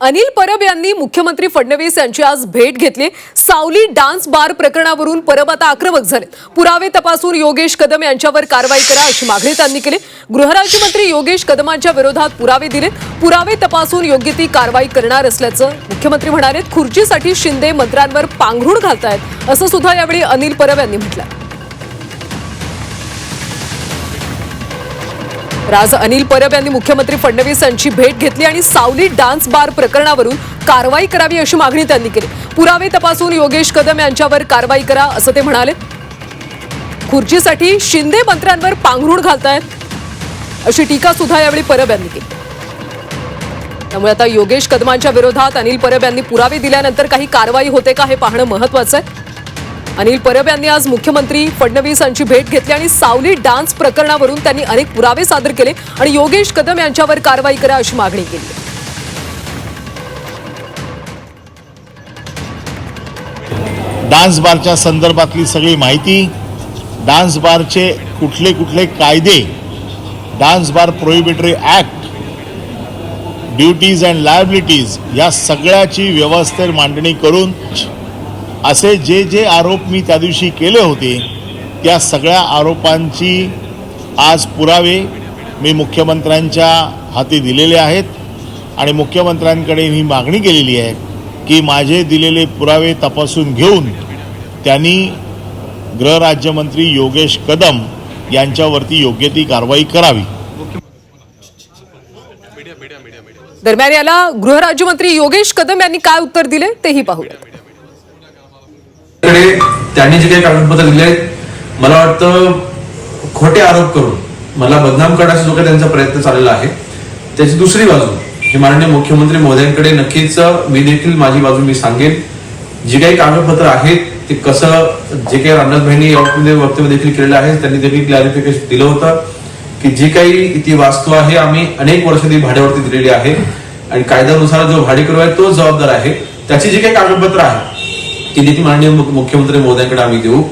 अनिल परब यांनी मुख्यमंत्री फडणवीस यांची आज भेट घेतली. सावली डान्स बार प्रकरणावरून परब आता आक्रमक झाले पुरावे तपासून योगेश कदम यांच्यावर कारवाई करा अशी मागणी त्यांनी केली. गृहराज्यमंत्री योगेश कदमांच्या विरोधात पुरावे दिले पुरावे तपासून योग्य ती कारवाई करणार असल्याचं मुख्यमंत्री म्हणाले. खुर्चीसाठी शिंदे मंत्र्यांवर पांघरुण घालतायत असं सुद्धा यावेळी अनिल परब यांनी म्हटलं. राज अनिल परब यांनी मुख्यमंत्री फडणवीस यांची भेट घेतली आणि सावली डान्स बार प्रकरणावरून कारवाई करावी अशी मागणी त्यांनी केली. पुरावे तपासून योगेश कदम यांच्यावर कारवाई करा असं ते म्हणाले. खुर्चीसाठी शिंदे मंत्र्यांवर पांघरुण घालतायत अशी टीका सुद्धा यावेळी परब यांनी केली. त्यामुळे आता योगेश कदमांच्या विरोधात अनिल परब यांनी पुरावे दिल्यानंतर काही कारवाई होते का हे पाहणं महत्वाचं आहे. अनिल परब यांनी आज मुख्यमंत्री फडणवीस यांची भेट घेतली आणि सावली डान्स प्रकरणावरून त्यांनी अनेक पुरावे सादर केले आणि योगेश कदम यांच्यावर कारवाई करा अशी मागणी केली. डान्स बारच्या संदर्भातली सगळी माहिती डान्स बारचे कुठले कुठले कायदे dance bar prohibitory act duties and liabilities या सगळ्याची व्यवस्थेत मांडणी करून असे जे जे आरोप मी त्या दिवशी केले होते त्या सगळ्या आरोपांची आज पुरावे मी मुख्यमंत्र्यांच्या हाती दिलेले आहेत आणि मुख्यमंत्र्यांकडे मी मागणी केलेली आहे की माझे दिलेले पुरावे तपासून घेऊन त्यांनी गृहराज्यमंत्री योगेश कदम यांच्यावरती योग्य ती कारवाई करावी. दरम्यान याला गृहराज्यमंत्री योगेश कदम यांनी काय उत्तर दिले तेही पाहूया त्यांनी जे काही कागदपत्र दिले आहेत, मला वाटतं खोटे आरोप करून मला बदनाम करण्याचा जो काही त्यांचा प्रयत्न चाललेला आहे त्याची दुसरी बाजू ही माननीय मुख्यमंत्री मोदयांकडे नक्कीच मी देखील माझी बाजू मी सांगेन. जी काही कागदपत्र आहेत ते कसं जे काही रामनाथ भाईंनी यामध्ये वक्तव्य देखील केलेलं आहे त्यांनी देखील क्लॅरिफिकेशन दिलं होतं की जी काही ती वास्तू आहे आम्ही अनेक वर्ष ती भाड्यावरती दिलेली आहे. आणि कायद्यानुसार जो भाडेकरू आहे तो जबाबदार आहे. त्याची जी काही कागदपत्र आहे ती देखील माननीय मुख- मुख्यमंत्री महोदयांकडे आम्ही देऊ